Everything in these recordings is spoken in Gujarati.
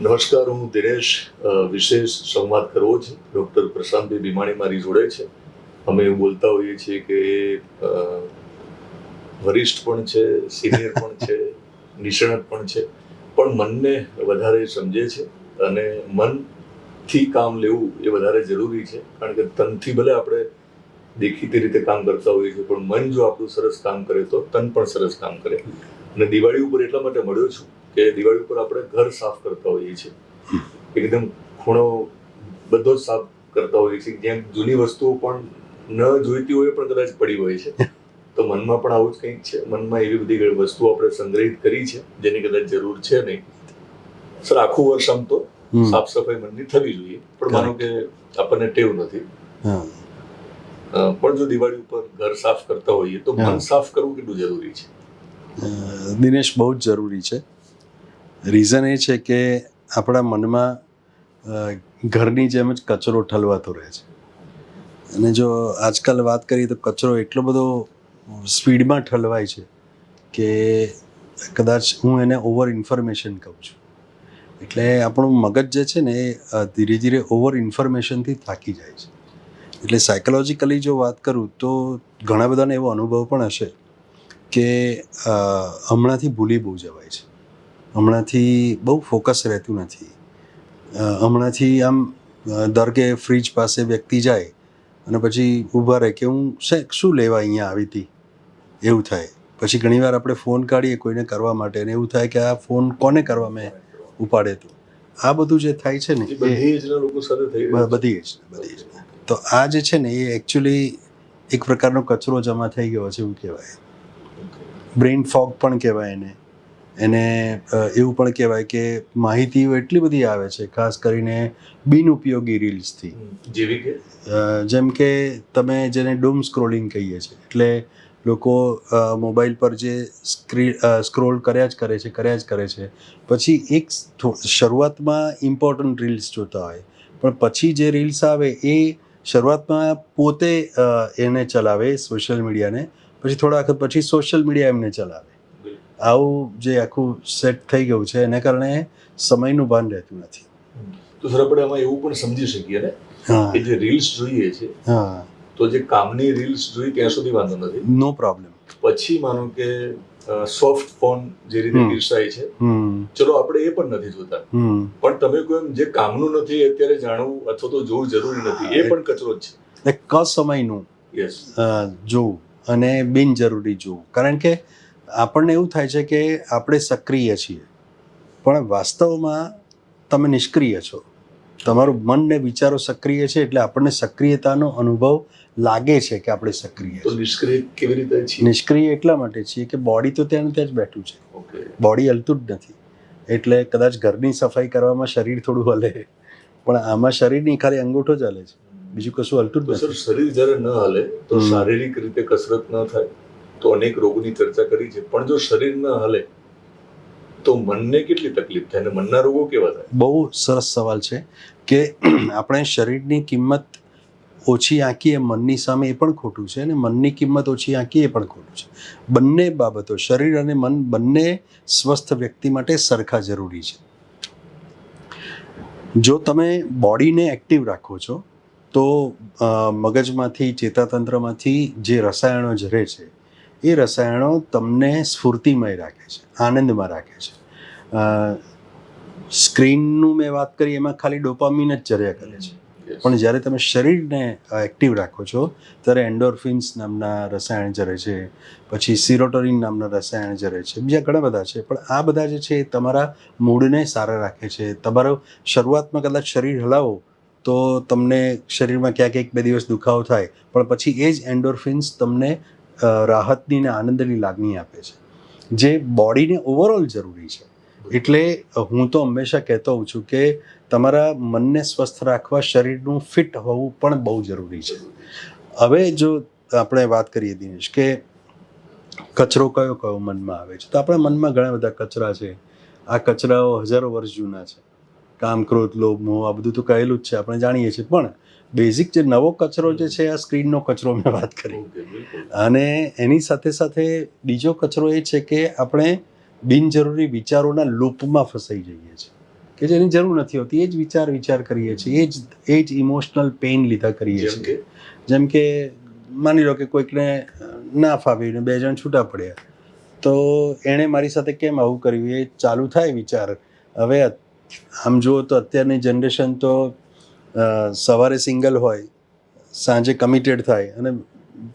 નમસ્કાર હું દિનેશ વિશેષ સંવાદ કરવો છે. ડૉક્ટર પ્રશાંતભાઈ ભીમાણી મારી જોડે છે. અમે એવું બોલતા હોઈએ છીએ કે વરિષ્ઠ પણ છે, સિનિયર પણ છે, નિષ્ણાત પણ છે. પણ મનને વધારે સમજે છે અને મનથી કામ લેવું એ વધારે જરૂરી છે. કારણ કે તનથી ભલે આપણે દેખીતી રીતે કામ કરતા હોઈએ છીએ, પણ મન જો આપણું સરસ કામ કરે તો તન પણ સરસ કામ કરે. અને દિવાળી ઉપર એટલા માટે મળ્યો છું કે દિવાળી ઉપર આપણે ઘર સાફ કરતા હોઈએ છીએ. એકદમ ખૂણો બધો જ સાફ કરતા હોઈએ છીએ. જ્યાં જૂની વસ્તુઓ પણ ન જોઈતી હોય પણ કદાચ પડી હોય છે. તો મનમાં પણ આવું જ કંઈક છે. મનમાં એવી બધી વસ્તુઓ આપણે સંગ્રહિત કરી છે જેની કદાચ જરૂર છે નહીં. સર આખું વર્ષ આમ તો સાફ સફાઈ મનની થવી જોઈએ. પણ માનો કે આપણને ટેવ નથી. પણ જો દિવાળી ઉપર ઘર સાફ કરતા હોઈએ તો મન સાફ કરવું કેટલું જરૂરી છે? દિનેશ બહુ જ જરૂરી છે. રીઝન એ છે કે આપણા મનમાં ઘરની જેમ જ કચરો ઠલવાતો રહે છે. અને જો આજકાલ વાત કરીએ તો કચરો એટલો બધો સ્પીડમાં ઠલવાય છે કે કદાચ હું એને ઓવર ઇન્ફોર્મેશન કહું છું. એટલે આપણું મગજ જે છે ને એ ધીરે ધીરે ઓવર ઇન્ફોર્મેશનથી થાકી જાય છે. એટલે સાયકોલોજીકલી જો વાત કરું તો ઘણા બધાને એવો અનુભવ પણ હશે કે હમણાંથી ભૂલી બહુ જવાય છે. હમણાંથી બહુ ફોકસ રહેતું નથી. હમણાંથી આમ ધાર કે ફ્રીજ પાસે વ્યક્તિ જાય અને પછી ઊભા રહે કે હું શે શું લેવા અહીંયા આવી હતી? એવું થાય. પછી ઘણીવાર આપણે ફોન કાઢીએ કોઈને કરવા માટે અને એવું થાય કે આ ફોન કોને કરવા મેં ઉપાડે તો. આ બધું જે થાય છે ને બધી એજના લોકો સાથે થઈ. બધી એજ બધી એજ તો આ જે છે ને એ એકચ્યુઅલી એક પ્રકારનો કચરો જમા થઈ ગયો છે એવું કહેવાય. બ્રેઇન ફોગ પણ કહેવાય એને. એને એવું પણ કહેવાય કે માહિતીઓ એટલી બધી આવે છે ખાસ કરીને બિનઉપયોગી રીલ્સથી. જેવી કે? જેમ કે તમે જેને ડૂમ સ્ક્રોલિંગ કહીએ છીએ એટલે લોકો મોબાઈલ પર જે સ્ક્રી સ્ક્રોલ કર્યા જ કરે છે કર્યા જ કરે છે. પછી એક શરૂઆતમાં ઇમ્પોર્ટન્ટ રીલ્સ જોતા હોય પણ પછી જે રીલ્સ આવે એ શરૂઆતમાં પોતે એને ચલાવે સોશિયલ મીડિયાને પછી થોડા વખત પછી સોશિયલ મીડિયા એમને ચલાવે. આવું જે આખું સેટ થઈ ગયું છે એને કારણે સમયનું ભાન રહેતું નથી. તો સર આપણે આમાં એવું પણ સમજી શકીએ ને કે જે રીલ્સ જોઈએ છે હા. તો જે કામની રીલ્સ જોઈ ત્યાં સુધી વાંધો નથી. નો પ્રોબ્લેમ પછી માનો કે સોફ્ટ ફોન જે રીતે. પીરસાય છે ચલો આપણે એ પણ નથી જોતા. પણ તમે કોઈ જે કામનું નથી અત્યારે જાણવું અથવા તો જોવું જરૂરી નથી એ પણ કચરો જ છે. ક સમયનું યસ જોવું અને બિનજરૂરી જોવું. કારણ કે આપણને એવું થાય છે કે આપણે સક્રિય છીએ. પણ વાસ્તવમાં તમે નિષ્ક્રિય છો. તમારું મન ને વિચારો સક્રિય છે એટલે આપણને સક્રિયતાનો અનુભવ લાગે છે કે આપણે સક્રિય છીએ. નિષ્ક્રિય કેવી રીતે છીએ? નિષ્ક્રિય એટલા માટે છીએ કે બોડી તો ત્યાં ત્યાં જ બેઠું છે. બોડી હલતું જ નથી. એટલે કદાચ ઘરની સફાઈ કરવામાં શરીર થોડું હલે પણ આમાં શરીરની ખાલી અંગૂઠો જ હલે છે. બીજું કશું હલતું જ નથી. શરીર જ્યારે ન હલે તો શારીરિક રીતે કસરત ન થાય? તો અનેક રોગોની ચર્ચા કરી છે. પણ જો શરીર ન હલે, તો મનને કેટલી તકલીફ થાય અને મનના રોગો કેવા થાય? બહુ સરસ સવાલ છે કે આપણે શરીરની કિંમત ઓછી આંકીએ મનની સામે એ પણ ખોટું છે અને મનની કિંમત ઓછી આંકીએ એ પણ ખોટું છે. બંને બાબતો, શરીર અને મન બંને સ્વસ્થ વ્યક્તિ માટે સરખા જરૂરી છે. જો તમે બોડીને એક્ટિવ રાખો છો, તો મગજમાંથી, ચેતાતંત્રમાંથી જે રસાયણો ઝરે છે એ રસાયણો તમને સ્ફૂર્તિમય રાખે છે આનંદમાં રાખે છે. સ્ક્રીનનું મેં વાત કરી એમાં ખાલી ડોપામીન જ ચર્યા કરે છે. પણ જ્યારે તમે શરીરને એક્ટિવ રાખો છો ત્યારે એન્ડોર્ફિન્સ નામના રસાયણ જરે છે પછી સિરોટોરિન નામના રસાયણ જરે છે બીજા ઘણા બધા છે. પણ આ બધા જે છે એ તમારા મૂડને સારા રાખે છે. તમારો શરૂઆતમાં કદાચ શરીર હલાવો તો તમને શરીરમાં ક્યાંક એક બે દિવસ દુખાવો થાય પણ પછી એ જ એન્ડોર્ફિન્સ તમને રાહતની ને આનંદની લાગણી આપે છે. જે બોડીને ઓવરઓલ જરૂરી છે. એટલે હું તો હંમેશા કહેતો હોઉં છું કે તમારા મનને સ્વસ્થ રાખવા, શરીરનું ફિટ હોવું પણ બહુ જરૂરી છે. હવે જો આપણે વાત કરીએ દિનેશ કે કચરો કયો કયો મનમાં આવે છે? તો આપણા મનમાં ઘણા બધા કચરા છે. આ કચરાઓ હજારો વર્ષ જૂના છે. કામ ક્રોધ લોભ મોહ આ બધું તો કહેલું જ છે આપણે જાણીએ છીએ. પણ બેઝિક જે નવો કચરો જે છે આ સ્ક્રીનનો કચરો મેં વાત કરી. અને એની સાથે સાથે બીજો કચરો એ છે કે આપણે બિનજરૂરી વિચારોના લૂપમાં ફસાઈ જઈએ છીએ. કે જેની જરૂર નથી હોતી. એ જ વિચાર વિચાર કરીએ છીએ. એ જ એ જ ઇમોશનલ પેઇન લીધા કરીએ છીએ. જેમ કે માની લો કે કોઈકને ના ફાવ્યું ને બે જણ છૂટા પડ્યા તો એણે મારી સાથે કેમ આવું કર્યું? એ ચાલુ થાય વિચાર. હવે આમ જુઓ તો અત્યારની જનરેશન તો સવારે સિંગલ હોય સાંજે કમિટેડ થાય અને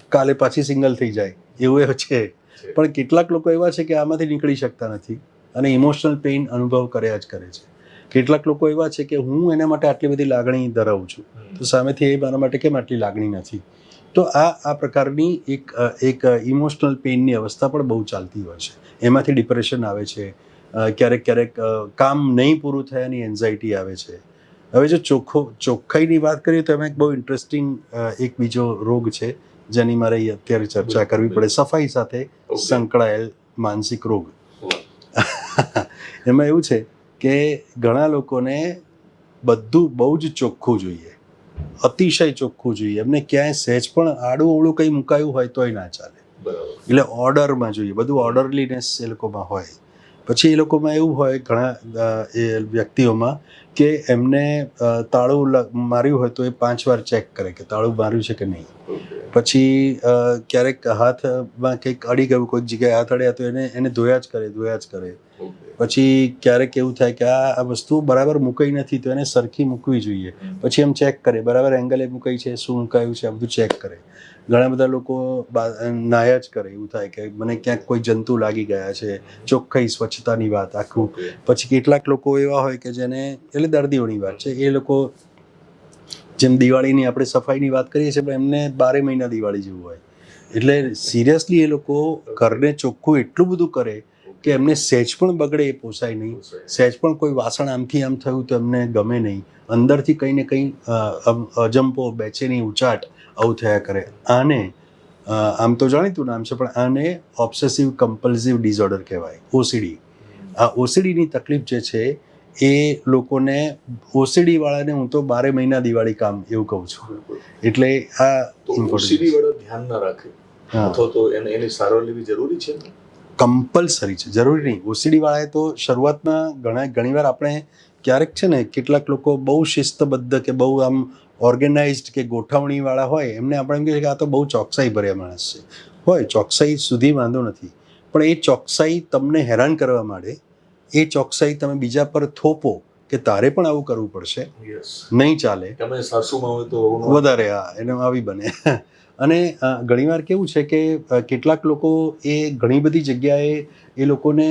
કાલે પાછી સિંગલ થઈ જાય. એવું એ છે. પણ કેટલાક લોકો એવા છે કે આમાંથી નીકળી શકતા નથી અને ઇમોશનલ પેઇન અનુભવ કર્યા જ કરે છે. કેટલાક લોકો એવા છે કે હું એના માટે આટલી બધી લાગણી ધરાવું છું. તો સામેથી એ મારા માટે કેમ આટલી લાગણી નથી? તો આ આ પ્રકારની એક એક ઇમોશનલ પેઇનની અવસ્થા પણ બહુ ચાલતી હોય છે. એમાંથી ડિપ્રેશન આવે છે ક્યારેક ક્યારેક કામ નહીં પૂરું થયાની એન્ઝાયટી આવે છે. હવે જો ચોખ્ખો ચોખ્ખાઈની વાત કરીએ તો એમાં એક બહુ ઇન્ટરેસ્ટિંગ એક બીજો રોગ છે જેની મારે અત્યારે ચર્ચા કરવી પડે. સફાઈ સાથે સંકળાયેલ માનસિક રોગ. એમાં એવું છે કે ઘણા લોકોને બધું બહુ જ ચોખ્ખું જોઈએ. અતિશય ચોખ્ખું જોઈએ. એમને ક્યાંય સહેજ પણ આડું અવળું કંઈ મુકાયું હોય તોય ના ચાલે. એટલે ઓર્ડરમાં જોઈએ. બધું ઓર્ડરલીનેસ એ લોકોમાં હોય. પછી એ લોકોમાં એવું હોય ઘણા એ વ્યક્તિઓમાં કે એમને તાળું માર્યું હોય તો એ પાંચ વાર ચેક કરે કે તાળું માર્યું છે કે નહીં. પછી ક્યારેક હાથમાં કંઈક અડી ગયું કોઈક જગ્યાએ હાથ અડ્યા તો એને એને ધોયા જ કરે ધોયા જ કરે. પછી ક્યારેક એવું થાય કે આ આ વસ્તુ બરાબર મૂકાઈ નથી તો એને સરખી મૂકવી જોઈએ. પછી એમ ચેક કરે બરાબર એંગલે મૂકાઈ છે શું મુકાયું છે આ બધું ચેક કરે. ઘણા બધા લોકો નાયા જ કરે એવું થાય કે મને ક્યાંક કોઈ જંતુ લાગી ગયા છે ચોખ્ખાઈ સ્વચ્છતાની વાત આખું. પછી કેટલાક લોકો એવા હોય કે જેને એટલે દર્દીઓની વાત છે એ લોકો જેમ દિવાળીની આપણે સફાઈની વાત કરીએ છીએ પણ એમને બારે મહિના દિવાળી જેવું હોય. એટલે સિરિયસલી એ લોકો ઘરને ચોખ્ખું એટલું બધું કરે કે એમને સહેજ પણ બગડે એ પોસાય નહીં. સહેજ પણ કોઈ વાસણ આમથી આમ થયું તો એમને ગમે નહીં. અંદરથી કંઈ ને કંઈ અજંપો બેચેની ઉચાટ આવું થયા કરે. આને આમ તો જાણીતું નામ છે પણ આને ઓબ્સેસિવ કમ્પલ્સિવ ડિઝોર્ડર કહેવાય ઓસીડી. આ ઓસીડીની તકલીફ જે છે એ લોકોને ઓસીડી વાળાને હું તો બારે મહિના દિવાળી કામ એવું કહું છું. એટલે આ ઓસીડી વાળા ધ્યાન ના રાખે. અથવા તો એને એની સારવાર લેવી જરૂરી છે? કમ્પલસરી છે. જરૂરી નહીં. ઓસીડીવાળાએ તો શરૂઆતમાં ઘણા ઘણીવાર આપણે ક્યારેક છે ને કેટલાક લોકો બહુ શિસ્તબદ્ધ કે બહુ આમ ઓર્ગેનાઇઝડ કે ગોઠવણીવાળા હોય એમને આપણે એમ કહીએ કે આ તો બહુ ચોકસાઈ ભર્યા માણસ છે. હોય ચોકસાઈ સુધી વાંધો નથી. પણ એ ચોકસાઈ તમને હેરાન કરવા માંડે એ ચોકસાઈ તમે બીજા પર થોપો કે તારે પણ આવું કરવું પડશે. નહીં ચાલે. તમે સાસુમાં હોય તો વધારે હા એને આવી બને. અને ઘણીવાર કેવું છે કે કેટલાક લોકો એ ઘણી બધી જગ્યાએ એ લોકોને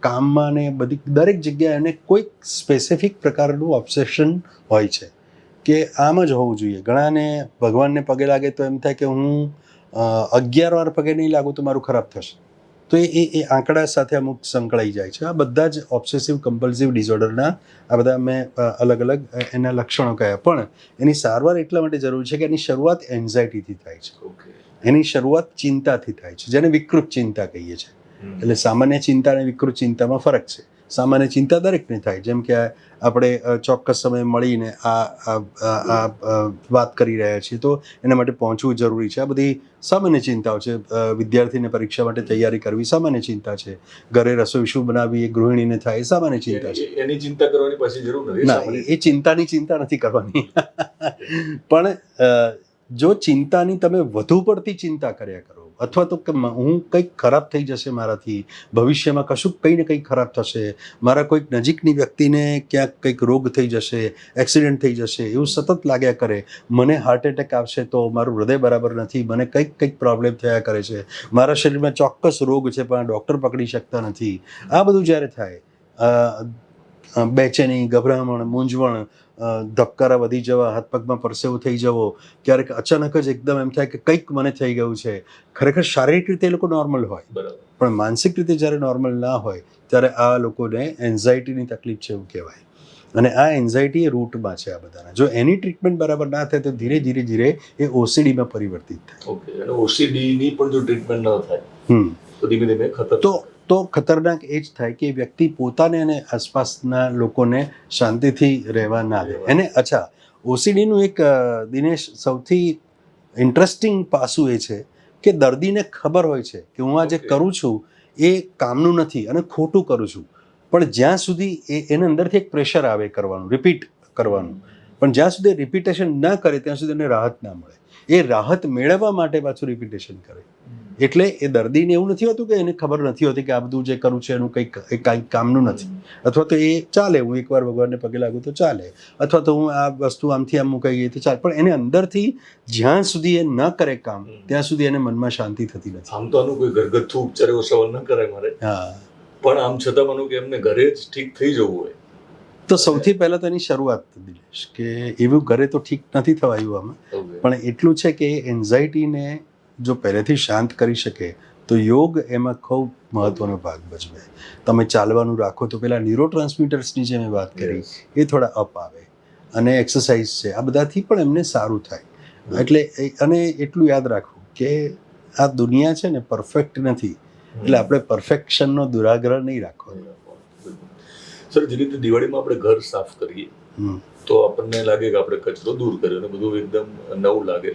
કામમાં ને બધી, દરેક જગ્યાએ એને કોઈક સ્પેસિફિક પ્રકારનું ઓબ્સેશન હોય છે કે આમ જ હોવું જોઈએ. ઘણાને ભગવાનને પગે લાગે તો એમ થાય કે હું અગિયાર વાર પગે નહીં લાગું તો મારું ખરાબ થશે. તો એ એ- આંકડા સાથે અમુક સંકળાઈ જાય છે. આ બધા જ ઓબ્સેસિવ કમ્પલ્સિવ ડિઝોર્ડરના આ બધા મેં અલગ અલગ એના લક્ષણો કયા. પણ એની સારવાર એટલા માટે જરૂરી છે કે એની શરૂઆત એન્ઝાયટીથી થાય છે. એની શરૂઆત ચિંતાથી થાય છે જેને વિકૃત ચિંતા કહીએ છીએ એટલે સામાન્ય ચિંતા અને વિકૃત ચિંતામાં ફરક છે. સામાન્ય ચિંતા દરેકને થાય. જેમ કે આપણે ચોક્કસ સમયે મળીને આ વાત કરી રહ્યા છીએ તો એના માટે પહોંચવું જરૂરી છે. આ બધી સામાન્ય ચિંતાઓ છે. વિદ્યાર્થીને પરીક્ષા માટે તૈયારી કરવી સામાન્ય ચિંતા છે. ઘરે રસોઈ શું બનાવી એ ગૃહિણીને થાય એ સામાન્ય ચિંતા છે. એની ચિંતા કરવાની પછી જરૂર નથી. ના એ ચિંતાની ચિંતા નથી કરવાની. પણ જો ચિંતાની તમે વધુ પડતી ચિંતા કર્યા કરો અથવા તો કે હું કંઈક ખરાબ થઈ જશે મારાથી, ભવિષ્યમાં કશું કંઈ ને કંઈક ખરાબ થશે, મારા કોઈક નજીકની વ્યક્તિને ક્યાંક કંઈક રોગ થઈ જશે, એક્સિડન્ટ થઈ જશે, એવું સતત લાગ્યા કરે, મને હાર્ટ એટેક આવશે તો મારું હૃદય બરાબર નથી, મને કંઈક કંઈક પ્રોબ્લેમ થયા કરે છે, મારા શરીરમાં ચોક્કસ રોગ છે પણ ડૉક્ટર પકડી શકતા નથી. આ બધું જ્યારે થાય બેચેની, ગભરામણ, મૂંઝવણ ધબકારા વધી જવા હાથ પગમાં પરસેવો થઈ જવો ક્યારેક અચાનક જ એકદમ એમ થાય કે કંઈક મને થઈ ગયું છે. ખરેખર શારીરિક રીતે એ લોકો નોર્મલ હોય. પણ માનસિક રીતે જ્યારે નોર્મલ ના હોય ત્યારે આ લોકોને એન્ઝાયટીની તકલીફ છે એવું કહેવાય. અને આ એન્ઝાયટી એ રૂટમાં છે આ બધાના. જો એની ટ્રીટમેન્ટ બરાબર ના થાય તો ધીરે ધીરે ધીરે એ ઓસીડીમાં પરિવર્તિત થાય. ઓકે અને ઓસીડીની પણ જો ટ્રીટમેન્ટ ન થાય હમ. તો ધીમે ધીમે ખતર તો તો ખતરનાક એ જ થાય કે વ્યક્તિ પોતાને અને આસપાસના લોકોને શાંતિથી રહેવા ના દે. એને અચ્છા ઓસીડીનું એક દિનેશ સૌથી ઇન્ટરેસ્ટિંગ પાસું એ છે કે દર્દીને ખબર હોય છે કે હું આ જે કરું છું એ કામનું નથી અને ખોટું કરું છું. પણ જ્યાં સુધી એ એના અંદરથી એક પ્રેશર આવે કરવાનું રિપીટ કરવાનું. પણ જ્યાં સુધી રિપીટેશન ન કરે ત્યાં સુધી એને રાહત ના મળે. એ રાહત મેળવવા માટે પાછું રિપીટેશન કરે. એટલે એ દર્દીને એવું નથી હોતું કે એને ખબર નથી હોતી કે આ બધું જે કરું છે એનું કંઈક એ કાંઈ કામનું નથી. અથવા તો એ ચાલે હું એકવાર ભગવાનને પગે લાગું તો ચાલે. અથવા તો હું આ વસ્તુ આમથી આમ મુકાઈ ગઈ તો ચાલે. પણ એને અંદરથી જ્યાં સુધી એ ન કરે કામ ત્યાં સુધી એને મનમાં શાંતિ થતી નથી. આમ તો આનું કોઈ ઘરગથ્થુ ઉપચાર એવો સવાલ ન કરાય મારે. હા. પણ આમ છતાં માનું કે એમને ઘરે જ ઠીક થઈ જવું હોય. તો સૌથી પહેલાં તો એની શરૂઆત દિનેશ કે એવું ઘરે તો ઠીક નથી થવાયું આમાં. પણ એટલું છે કે એન્ઝાયટીને જો પહેલેથી શાંત કરી શકે તો યોગ એમાં ખૂબ મહત્વનો ભાગ ભજવે. તમે ચાલવાનું રાખો તો પેલા ન્યુરો ટ્રાન્સમીટર્સની જે મેં વાત કરી એ થોડા અપ આવે. અને એક્સરસાઇઝ છે આ બધાથી પણ એમને સારું થાય. એટલે અને એટલું યાદ રાખવું કે આ દુનિયા છે ને પરફેક્ટ નથી. એટલે આપણે પરફેક્શનનો દુરાગ્રહ નહીં રાખવાનો. સર જે રીતે દિવાળીમાં આપણે ઘર સાફ કરીએ. તો આપણને લાગે કે આપણે કચરો દૂર કર્યો અને બધું એકદમ નવું લાગે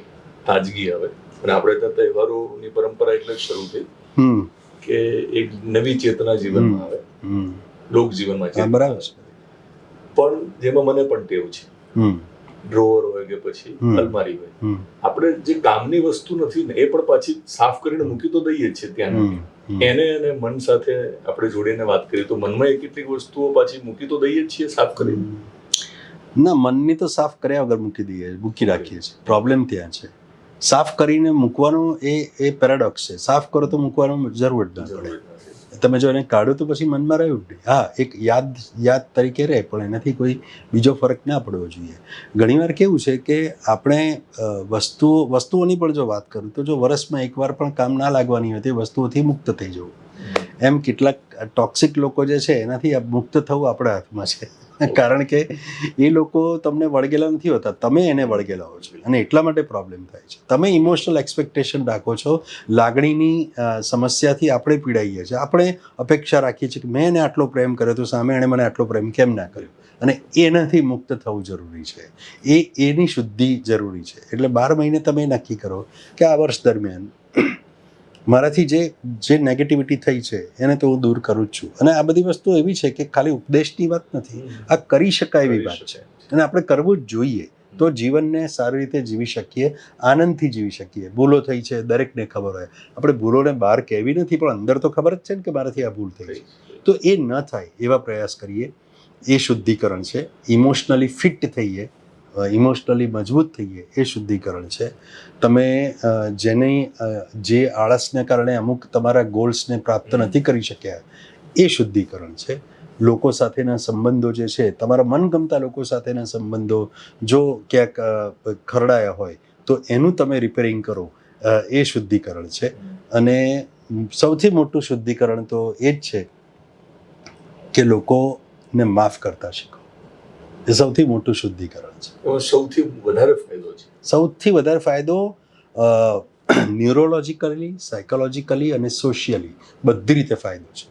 તાજગી આવે. અને આપણે ત્યાં તહેવારોની પરંપરા એટલે જ શરૂ થઈ કે એક નવી ચેતના જીવનમાં આવે. લોક જીવનમાં ચેતના બરાબર પણ જેમાં મને પણ ટેવ છે. ડ્રોવર હોય કે પછી અલમારી હોય. આપણે જે કામની વસ્તુ નથી ને એ પણ પાછી સાફ કરીને મૂકી તો દઈએ જ છે ત્યાં. એને અને મન સાથે આપણે જોડીને વાત કરીએ તો મનમાં એ કેટલીક વસ્તુઓ પાછી મૂકી તો દઈએ જ છીએ સાફ કરીને. ના મનની તો સાફ કર્યા વગર મૂકી દઈએ મૂકી રાખીએ છીએ. પ્રોબ્લેમ ત્યાં છે. સાફ કરીને મૂકવાનો એ એ પેરાડોક્સ છે. સાફ કરો તો મૂકવાનો જરૂર જ ના પડે. તમે જો એને કાઢો તો પછી મનમાં રહ્યું નહીં. હા, એક યાદ યાદ તરીકે રહે, પણ એનાથી કોઈ બીજો ફરક ના પડવો જોઈએ. ઘણીવાર કેવું છે કે આપણે વસ્તુઓ, વસ્તુઓની પણ જો વાત કરું તો જો વર્ષમાં એકવાર પણ કામ ના લાગવાની હોય તે વસ્તુઓથી મુક્ત થઈ જવું. એમ કેટલાક ટોક્સિક લોકો જે છે એનાથી મુક્ત થવું આપણા હાથમાં છે. કારણ કે એ લોકો તમને વળગેલા નથી હોતા. તમે એને વળગેલા હો છો. અને એટલા માટે પ્રોબ્લેમ થાય છે. તમે ઇમોશનલ એક્સપેક્ટેશન રાખો છો. લાગણીની સમસ્યાથી આપણે પીડાઈએ છીએ. આપણે અપેક્ષા રાખીએ છીએ કે મેં એને આટલો પ્રેમ કર્યો તો સામે એણે મને આટલો પ્રેમ કેમ ના કર્યો? અને એનાથી મુક્ત થવું જરૂરી છે. એ, એની શુદ્ધિ જરૂરી છે. એટલે બાર મહિને તમે નક્કી કરો કે આ વર્ષ દરમિયાન મારાથી જે જે નેગેટિવિટી થઈ છે એને તો હું દૂર કરું જ છું. અને આ બધી વસ્તુ એવી છે કે ખાલી ઉપદેશની વાત નથી. આ કરી શકાય એવી વાત છે. અને આપણે કરવું જ જોઈએ. તો જીવનને સારી રીતે જીવી શકીએ આનંદથી જીવી શકીએ. ભૂલો થઈ છે દરેકને ખબર હોય. આપણે ભૂલોને બહાર કહેવી નથી પણ અંદર તો ખબર જ છે ને કે મારાથી આ ભૂલ થઈ તો એ ન થાય એવા પ્રયાસ કરીએ. એ શુદ્ધિકરણ છે. ઇમોશનલી ફિટ થઈએ. ઇમોશનલી મજબૂત થઈએ એ શુદ્ધિકરણ છે. તમે જેની જે આળસને કારણે અમુક તમારા ગોલ્સને પ્રાપ્ત નથી કરી શક્યા એ શુદ્ધિકરણ છે. લોકો સાથેના સંબંધો જે છે તમારા મનગમતા લોકો સાથેના સંબંધો જો ક્યાંક ખરડાયા હોય તો એનું તમે રિપેરિંગ કરો એ શુદ્ધિકરણ છે. અને સૌથી મોટું શુદ્ધિકરણ તો એ જ છે કે લોકોને માફ કરતા શીખો. એ સૌથી મોટું શુદ્ધિકરણ છે. સૌથી વધારે ફાયદો છે. સૌથી વધારે ફાયદો ન્યુરોલોજીકલી સાયકોલોજીકલી અને સોશિયલી બધી રીતે ફાયદો છે.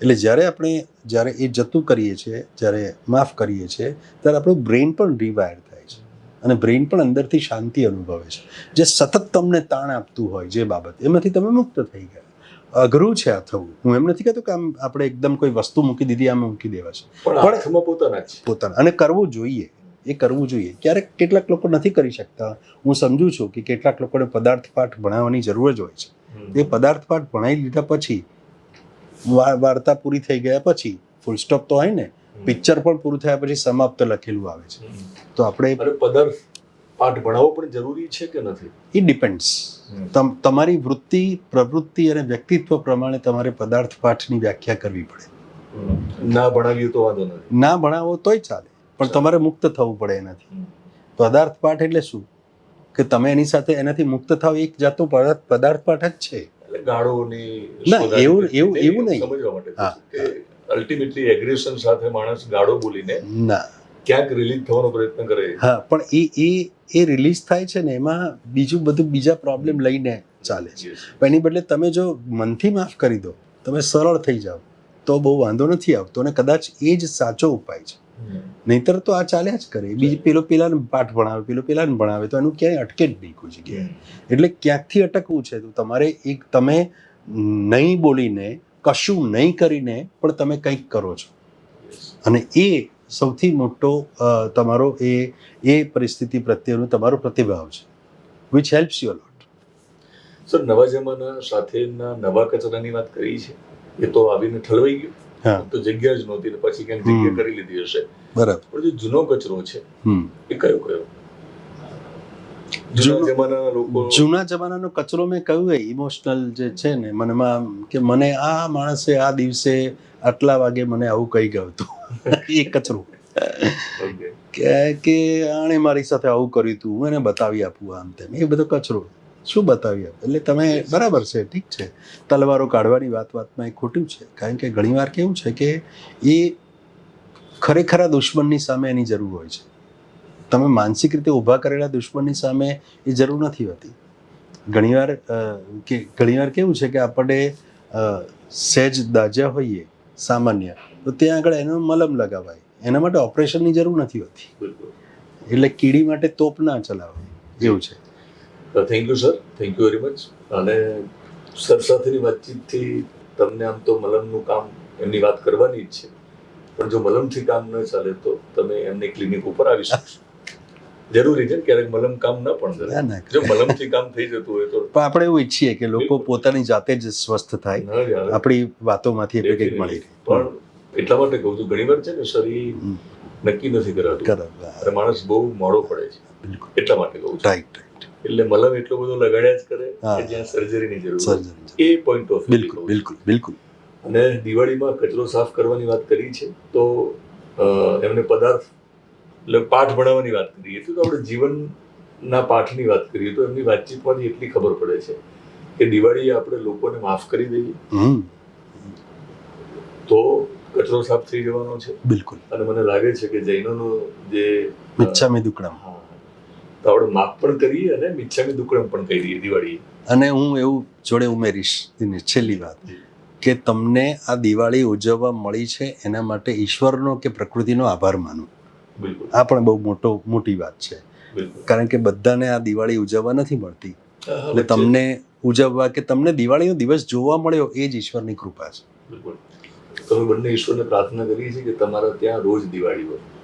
એટલે જ્યારે આપણે જ્યારે એ જતું કરીએ છીએ જ્યારે માફ કરીએ છીએ ત્યારે આપણું બ્રેઇન પણ રિવાયર થાય છે. અને બ્રેઇન પણ અંદરથી શાંતિ અનુભવે છે. જે સતત તમને તાણ આપતું હોય જે બાબત એમાંથી તમે મુક્ત થઈ ગયા. અઘરું છે આ થવું. હું એમ નથી કહેતો કે આમ આપણે એકદમ કોઈ વસ્તુ મૂકી દીધી આમ મૂકી દેવા છે. પણ પોતાના છે. પોતાના. અને કરવું જોઈએ. એ કરવું જોઈએ. ક્યારેક કેટલાક લોકો નથી કરી શકતા. હું સમજુ છું કે કેટલાક લોકોને પદાર્થ પાઠ ભણાવવાની જરૂર જ હોય છે. એ પદાર્થ પાઠ ભણાવી લીધા પછી વાર્તા પૂરી થઈ ગયા પછી ફૂલ સ્ટોપ તો હોય ને પિક્ચર પણ પૂરું થયા પછી સમાપ્ત લખેલું આવે છે. તો આપણે પદાર્થ પાઠ ભણાવવો પણ જરૂરી છે કે નથી? એ ડિપેન્ડ્સ તમ તમારી વૃત્તિ પ્રવૃત્તિ અને વ્યક્તિત્વ પ્રમાણે તમારે પદાર્થ પાઠની વ્યાખ્યા કરવી પડે. ના ભણાવ્યું તો વાંધો નથી. ના ભણાવો તોય ચાલે પણ તમારે મુક્ત થવું પડે એનાથી. પદાર્થ પાઠ એટલે શું? કે તમે એની સાથે એનાથી મુક્ત થાવ એક જાતનું પદાર્થ પદાર્થ પાઠ જ છે. એટલે ગાળોની ના, એવું- એવું- એવું નહીં. સમજવા માટે હા, કે અલ્ટિમેટલી એગ્રેશન સાથે માણસ ગાળો બોલીને ના. ક્યાંક રિલીઝ થવાનો પ્રયત્ન કરે. હા પણ એ એ એ રિલીઝ થાય છે ને એમાં બીજું બધું બીજા પ્રોબ્લેમ લઈને ચાલે છે. પણ એની બદલે તમે જો મનથી માફ કરી દો તમે સરળ થઈ જાઓ તો બહુ વાંધો નથી આવતો અને કદાચ એ જ સાચો ઉપાય છે. નહીતર તો આ ચાલ્યા જ કરે. બીજી પેલો પેલાને પાઠ ભણાવે પેલો પેલાને ભણાવે તો એનું ક્યાંય અટકે જ નહીં કોઈ જગ્યાએ. એટલે ક્યાંકથી અટકવું છે? તો તમારે એક તમે નહીં બોલીને કશું નહીં કરીને પણ તમે કંઈક કરો છો. અને એ સૌથી મોટો તમારો એ એ પરિસ્થિતિ પ્રત્યેનો તમારો પ્રતિભાવ છે which helps you lot sir નવા જમાના સાથેના નવા કચરાની વાત કરી છે એ તો આવીને ઠલવાઈ ગયો. તો જગ્યા જ નહોતી ને પછી ક્યાંક જગ્યા કરી લીધી હશે. બરાબર. પણ જે જૂનો કચરો છે એ કયો કયો? જૂના જમાનાનો કચરો મેં કહ્યું એ ઇમોશનલ જે છે ને મનમાં કે મને આ માણસે આ દિવસે આટલા વાગે મને આવું કહી ગયું હતું. એ કચરો. કે કે આણે મારી સાથે આવું કર્યું હતું હું એને બતાવી આપું આમ તેમ. એ બધો કચરો. શું બતાવી આપે? એટલે તમે બરાબર છે ઠીક છે. તલવારો કાઢવાની વાત વાતમાં એ ખોટું છે. કારણ કે ઘણીવાર કેવું છે કે એ ખરેખર આ દુશ્મનની સામે એની જરૂર હોય છે. તમે માનસિક રીતે ઊભા કરેલા દુશ્મનની સામે એ જરૂર નથી હોતી. ઘણીવાર કે ઘણીવાર કેવું છે કે આપણે સહેજ દાજ્યા હોઈએ સામાન્ય તો ત્યાં આગળ એનો મલમ લગાવાય. એના માટે ઓપરેશનની જરૂર નથી હોતી. બિલકુલ. એટલે કીડી માટે તોપ ના ચલાવે. એવું છે. Thank you sir thank you very much અને સર સાથેની વાતચીતથી તમને આમ તો મલમનું કામ એમની વાત કરવાની જ છે. પણ જો મલમથી કામ ન ચાલે તો તમે એમની ક્લિનિક ઉપર આવી શકશો જરૂરી છે ક્યારેક મલમ કામ ન પણ કરે. જો મલમથી કામ થઈ જતું હોય તો પણ આપણે એવું ઈચ્છીએ કે લોકો પોતાની જાતે જ સ્વસ્થ થાય. આપણી વાતોમાંથી કંઈક મળી રહે. પણ એટલા માટે કહું છું ઘણી વાર છે ને શરીર નક્કી નથી કરાતું. અને માણસ બહુ મોડો પડે છે. એટલા માટે કહું છું. રાઈટ એટલે મલમ એટલો બધો લગાડ્યા જ કરે કે જ્યાં સર્જરીની જરૂર એ પોઈન્ટ ઓફ બિલકુલ બિલકુલ બિલકુલ. અને દિવાળીમાં કચરો સાફ કરવાની વાત કરી છે તો એમને પદાર્થ એટલે પાઠ ભણાવવાની વાત કરીએ તો આપણે જીવનના પાઠની વાત કરીએ તો એમની વાતચીતમાંથી એટલી ખબર પડે છે કે દિવાળીએ આપણે લોકોને માફ કરી દઈએ. તો કચરો સાફ થઈ જવાનો છે. બિલકુલ. અને મને લાગે છે કે જૈનોનો જે મિચ્છામી દુકડમ. તો આપણે માફ પણ કરીએ અને મિચ્છામી દુકડમ પણ કહી દઈએ દિવાળીએ. અને હું એવું જોડે ઉમેરીશ છેલ્લી વાત કે તમને આ દિવાળી ઉજવવા મળી છે એના માટે ઈશ્વરનો કે પ્રકૃતિનો આભાર માનો આ પણ બહુ મોટો મોટી વાત છે. કારણ કે બધાને આ દિવાળી ઉજવવા નથી મળતી. એટલે તમને ઉજવવા કે તમને દિવાળીનો દિવસ જોવા મળ્યો એ જ ઈશ્વરની કૃપા છે. તમે બંને ઈશ્વરને પ્રાર્થના કરી છે કે તમારા ત્યાં રોજ દિવાળી હોય.